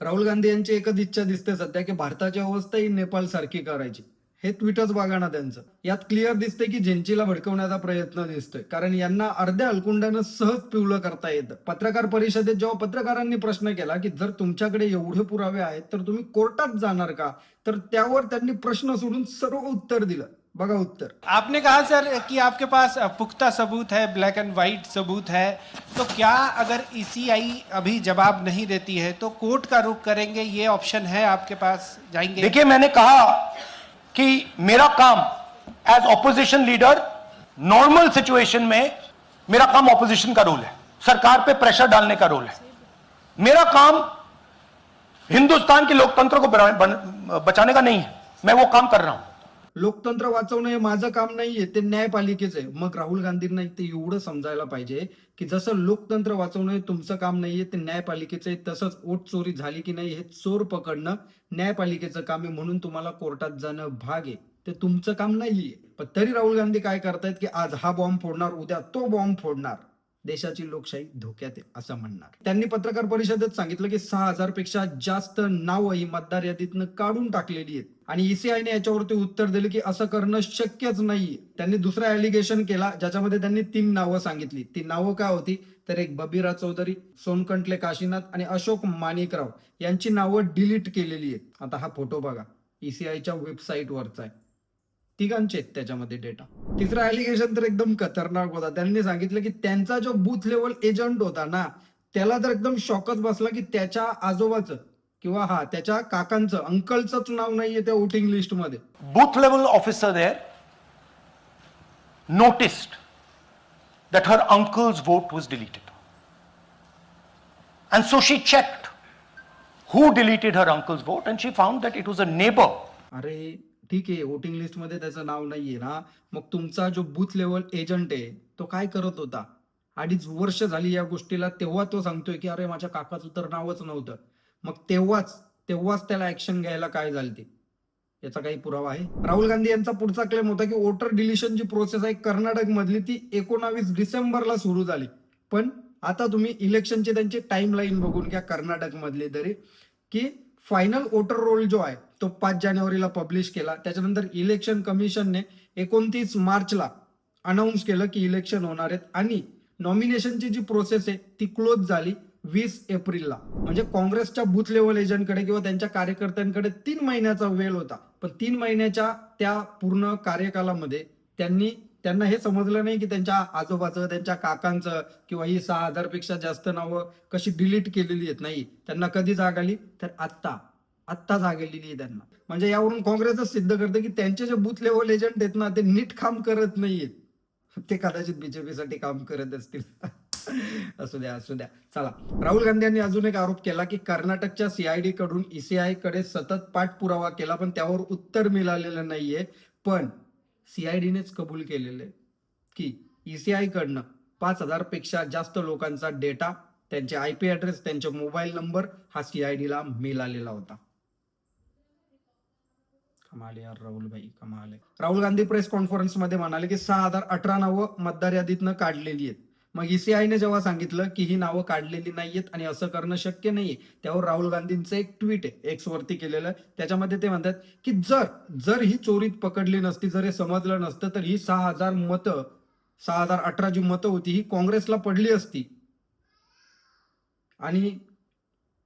राहुल गांधी यांची एकच इच्छा दिसते सध्या की भारताची अवस्था ही नेपाळ सारखी करायची. हे ट्विटच बघा ना त्यांचं. यात क्लिअर दिसते की झेंचीला भडकवण्याचा प्रयत्न दिसतोय. कारण यांना अर्ध्या हलकुंडानं सहज पिवलं करता येतं. पत्रकार परिषदेत जेव्हा पत्रकारांनी प्रश्न केला की जर तुमच्याकडे एवढे पुरावे आहेत तर तुम्ही कोर्टात जाणार का? तर त्यावर त्यांनी प्रश्न सोडून सर्व उत्तर दिलं. बघा उत्तर। आपने कहा सर कि आपके पास पुख्ता सबूत है ब्लैक एंड व्हाइट सबूत है तो क्या अगर ईसीआई अभी जवाब नहीं देती है तो कोर्ट का रुख करेंगे ये ऑप्शन है आपके पास जाएँगे? देखिए मैंने कहा कि मेरा काम as opposition leader normal situation में मेरा काम ऑपोजिशन का रोल है। सरकार पे प्रेशर डालने का रोल है। मेरा काम हिंदुस्तान के लोकतंत्र को बचाने का नहीं है। मैं वो काम कर रहा हूँ। लोकतंत्र वाचवणं हे माझं काम नाहीये ते न्यायपालिकेचं आहे. मग राहुल गांधींना ते एवढं समजायला पाहिजे की जसं लोकतंत्र वाचवणं हे तुमचं काम नाहीये ते न्यायपालिकेचं आहे तसंच ओट चोरी झाली की नाही हे चोर पकडणं न्यायपालिकेचं काम आहे म्हणून तुम्हाला कोर्टात जाणं भाग आहे. ते तुमचं काम नाहीये. पण तरी राहुल गांधी काय करतायत की आज हा बॉम्ब फोडणार उद्या तो बॉम्ब फोडणार. देशाची लोकशाही धोक्यात आहे असं म्हणणार. त्यांनी पत्रकार परिषदेत सांगितलं की सहा हजारपेक्षा जास्त नावं ही मतदार यादीतनं काढून टाकलेली आहेत. आणि ईसीआयने याच्यावरती उत्तर दिले की असं करणं शक्यच नाहीये. त्यांनी दुसरा ऍलिगेशन केला ज्याच्यामध्ये त्यांनी तीन नावं सांगितली. ती नावं काय होती? तर एक बबीरा चौधरी सोनकंटले काशीनाथ आणि अशोक माणिकराव यांची नावं डिलीट केलेली आहेत. आता हा फोटो बघा. ईसीआयच्या वेबसाईटवरचा आहे. तिघांचे त्याच्यामध्ये डेटा तिसरं ऍलिगेशन तर एकदम खतरनाक होता. त्यांनी सांगितलं की त्यांचा जो बूथ लेवल एजंट होता ना त्याला तर एकदम शॉकच बसला की त्याच्या आजोबाच किंवा हा त्याच्या काकांचं अंकलच नाव नाहीये त्या वोटिंग लिस्टमध्ये. Booth level officer they noticed that her uncle vote was deleted and so she checked who deleted her uncle vote and she found that it was a neighbour अरे ठीक आहे वोटिंग लिस्टमध्ये त्याचं नाव नाहीये ना. मग तुमचा जो बूथ लेवल एजंट आहे तो काय करत होता? अडीच वर्ष झाली या गोष्टीला तेव्हा तो सांगतोय की अरे माझ्या काकाचं तर नावच नव्हतं. मग तेव्हाच तेव्हाच त्याला ऍक्शन घ्यायला काय झाली ती याचा काही पुरावा आहे? राहुल गांधी यांचा पुढचा क्लेम होता की वोटर डिलिशन जी प्रोसेस आहे कर्नाटक मधली ती एकोणावीस डिसेंबरला सुरू झाली. पण आता तुम्ही इलेक्शनचे त्यांची टाइम लाईन बघून घ्या कर्नाटक मधली तरी की फायनल वोटर रोल जो आहे तो पाच जानेवारीला पब्लिश केला. त्याच्यानंतर इलेक्शन कमिशनने एकोणतीस मार्चला अनाऊन्स केलं की इलेक्शन होणार आहेत. आणि नॉमिनेशनची जी प्रोसेस आहे ती क्लोज झाली वीस एप्रिलला. म्हणजे काँग्रेसच्या बूथ लेवल एजंटकडे किंवा त्यांच्या कार्यकर्त्यांकडे तीन महिन्याचा वेळ होता. पण तीन महिन्याच्या त्या पूर्ण कार्यकालामध्ये त्यांनी त्यांना हे समजलं नाही की त्यांच्या आजोबाचं त्यांच्या काकांचं किंवा ही सहा हजारपेक्षा जास्त नावं कशी डिलीट केलेली आहेत. नाही त्यांना कधी जाग आली? तर आत्ता. आत्ता जाग आलेली आहे त्यांना. म्हणजे यावरून काँग्रेसच सिद्ध करते की त्यांचे जे बूथ लेवल एजंट आहेत ना ते नीट काम करत नाहीयेत. ते कदाचित बीजेपीसाठी काम करत असतील. असू द्या असू द्या. चला. राहुल गांधी यांनी अजून एक आरोप केला की कर्नाटकच्या सीआयडी कडून ईसीआयकडे सतत पाठपुरावा केला पण त्यावर उत्तर मिळालेलं नाहीये. पण सीआयडीनेच कबूल केलेले की की ईसीआय कडनं पाच हजारपेक्षा जास्त लोकांचा डेटा त्यांचे आय पी ऍड्रेस त्यांचे मोबाईल नंबर हा सीआयडीला मिळालेला होता. कमाल यार राहुल भाई कमाल राहुल गांधी प्रेस कॉन्फरन्समध्ये म्हणाले की सहा हजार अठरा नावं मतदार यादीतनं काढलेली आहेत. मग ईसीआयने जेव्हा सांगितलं की ही नावं काढलेली नाहीयेत आणि असं करणं शक्य नाहीये त्यावर राहुल गांधींचं एक ट्विट आहे एक्स वरती केलेलं. त्याच्यामध्ये ते म्हणतात की जर जर ही चोरीत पकडली नसती जर हे समजलं नसतं तर ही सहा हजार मतं सहा हजार अठरा जी मतं होती ही काँग्रेसला पडली असती. आणि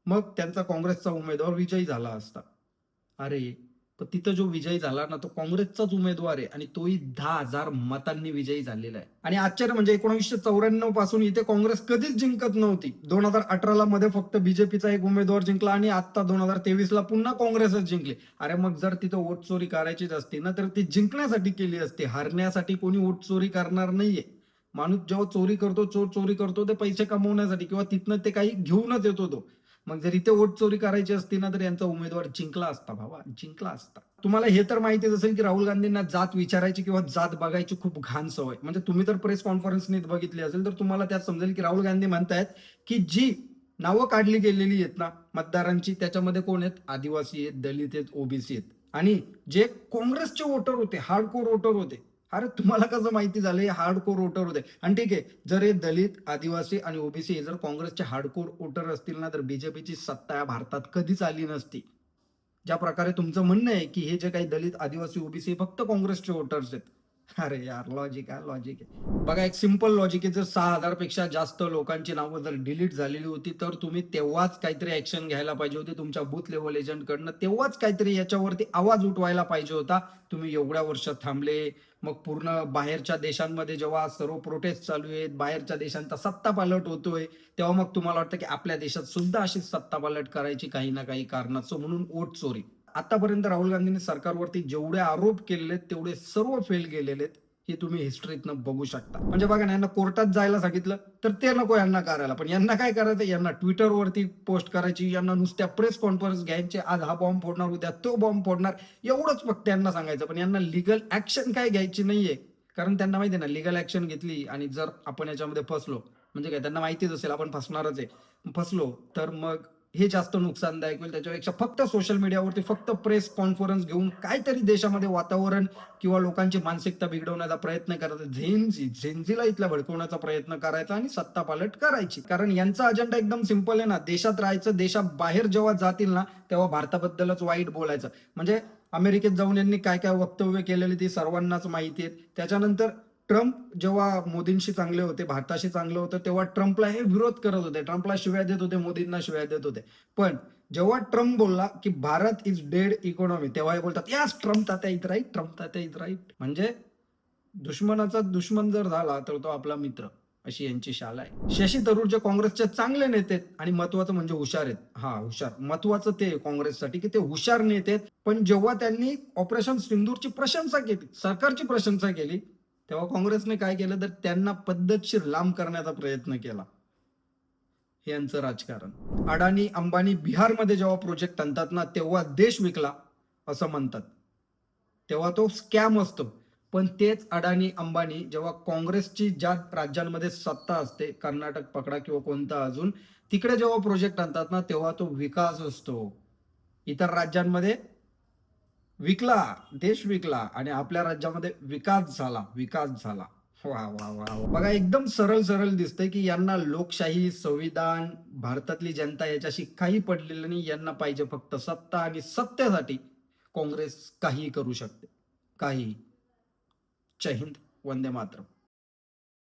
मग त्यांचा काँग्रेसचा उमेदवार विजयी झाला असता. अरे! पण तिथं जो विजयी झाला ना तो काँग्रेसचाच उमेदवार आहे आणि तोही दहा हजार मतांनी विजयी झालेला आहे. आणि आश्चर्य म्हणजे एकोणीसशे चौऱ्याण्णवपासून इथे काँग्रेस कधीच जिंकत नव्हती. दोन हजार अठराला मध्ये फक्त बीजेपीचा एक उमेदवार जिंकला आणि आता दोन हजार तेवीस ला पुन्हा काँग्रेसच जिंकली. अरे मग जर तिथं वोट चोरी करायचीच असती ना तर ती जिंकण्यासाठी केली असते. हरण्यासाठी कोणी वोट चोरी करणार नाहीये. माणूस जेव्हा चोरी करतो चोर चोरी करतो ते पैसे कमवण्यासाठी किंवा तिथनं ते काही घेऊनच येतो तो मग जर इथे वोट चोरी करायची असती ना तर यांचा उमेदवार जिंकला असता भावा जिंकला असता. तुम्हाला हे तर माहितीच असेल की राहुल गांधींना जात विचारायची किंवा जात बघायची खूप घाण सवय. म्हणजे तुम्ही तर प्रेस कॉन्फरन्सने बघितली असेल तर तुम्हाला त्यात समजेल की राहुल गांधी म्हणतायत की जी नावं काढली गेलेली आहेत ना मतदारांची त्याच्यामध्ये कोण आहेत? आदिवासी आहेत दलित आहेत ओबीसी आहेत. आणि जे काँग्रेसचे वोटर होते हार्डकोर वोटर होते अरे तुम्हाला कसं माहिती झालं? हे हार्डकोर वोटर होते. आणि ठीक आहे जर हे दलित आदिवासी आणि ओबीसी हे जर काँग्रेसचे हार्डकोर वोटर असतील ना तर बीजेपीची सत्ता या भारतात कधीच आली नसती. ज्या प्रकारे तुमचं म्हणणं आहे की हे जे काही दलित आदिवासी ओबीसी फक्त काँग्रेसचे वोटर्स आहेत. अरे यार लॉजिक आहे लॉजिक आहे. बघा एक सिंपल लॉजिक आहे जर सहा हजारपेक्षा जास्त लोकांची नावं जर डिलीट झालेली होती तर तुम्ही तेव्हाच काहीतरी ऍक्शन घ्यायला पाहिजे होती. तुमच्या बूथ लेवल एजंटकडनं तेव्हाच काहीतरी याच्यावरती आवाज उठवायला पाहिजे होता. तुम्ही एवढ्या वर्षात थांबले. मग पूर्ण बाहेरच्या देशांमध्ये जेव्हा सर्व प्रोटेस्ट चालू आहेत बाहेरच्या देशांचा सत्ता पालट होतोय तेव्हा मग तुम्हाला वाटतं की आपल्या देशात सुद्धा अशीच सत्ता पालट करायची काही ना काही कारणाचं म्हणून वोट चोरी. आतापर्यंत राहुल गांधींनी सरकारवरती जेवढे आरोप केलेले आहेत तेवढे सर्व फेल गेलेले आहेत हे तुम्ही हिस्ट्रीतनं बघू शकता. म्हणजे बघा ना यांना कोर्टात जायला सांगितलं तर ते नको यांना करायला. पण यांना काय करायचं? यांना ट्विटरवरती पोस्ट करायची यांना नुसत्या प्रेस कॉन्फरन्स घ्यायचे आज हा बॉम्ब फोडणार उद्या तो बॉम्ब फोडणार एवढंच फक्त यांना सांगायचं. पण यांना लिगल ऍक्शन काय घ्यायची नाहीये. कारण त्यांना माहिती आहे ना लिगल ऍक्शन घेतली आणि जर आपण याच्यामध्ये फसलो म्हणजे काय त्यांना माहितीच असेल आपण फसणारच आहे. फसलो तर मग हे जास्त नुकसानदायक होईल. त्याच्यापेक्षा फक्त सोशल मीडियावरती फक्त प्रेस कॉन्फरन्स घेऊन काहीतरी देशामध्ये वातावरण किंवा लोकांची मानसिकता बिघडवण्याचा प्रयत्न करायचा. झेंझी झेन्झीला इथल्या भडकवण्याचा प्रयत्न करायचा आणि सत्ता पालट करायची. कारण यांचा अजेंडा एकदम सिंपल आहे ना. देशात राहायचं देशाबाहेर जेव्हा जातील ना तेव्हा भारताबद्दलच वाईट बोलायचं. म्हणजे अमेरिकेत जाऊन यांनी काय काय वक्तव्य केलेली ती सर्वांनाच माहिती आहे. त्याच्यानंतर ट्रम्प जेव्हा मोदींशी चांगले होते भारताशी चांगलं होतं तेव्हा ट्रम्पला हे विरोध करत होते. ट्रम्पला शिव्या देत होते मोदींना शिव्या देत होते. पण जेव्हा ट्रम्प बोलला की भारत इज डेड इकॉनॉमी तेव्हा हे बोलतात यास ट्रम्प तात्या इथ राईट ट्रम्प तात्या इथ राईट म्हणजे दुश्मनाचा दुश्मन जर झाला तर तो आपला मित्र अशी यांची शाला आहे. शशी थरूर जे काँग्रेसचे चांगले नेते आणि महत्वाचं म्हणजे हुशार आहेत. हा हुशार. महत्वाचं ते काँग्रेससाठी की ते हुशार नेते पण जेव्हा त्यांनी ऑपरेशन सिंदूरची प्रशंसा केली सरकारची प्रशंसा केली तेव्हा काँग्रेसने काय केलं तर त्यांना पद्धतशीर लांब करण्याचा प्रयत्न केला. हे यांचं राजकारण. अडाणी अंबानी बिहारमध्ये जेव्हा प्रोजेक्ट आणतात ना तेव्हा देश विकला असं म्हणतात. तेव्हा तो स्कॅम असतो. पण तेच अडाणी अंबानी जेव्हा काँग्रेसची ज्या राज्यांमध्ये सत्ता असते कर्नाटक पकडा किंवा कोणता अजून तिकडे जेव्हा प्रोजेक्ट आणतात ना तेव्हा तो विकास असतो. इतर राज्यांमध्ये विकला देश विकला आणि आपल्या राज्यामध्ये विकास झाला विकास झाला. वा वा वा वा. बघा एकदम सरळ सरळ दिसतंय की यांना लोकशाही संविधान भारतातली जनता याच्याशी काही पडलेलं नाही. यांना पाहिजे फक्त सत्ता आणि सत्तेसाठी काँग्रेस काही करू शकते. काही. जय हिंद. वंदे मातरम.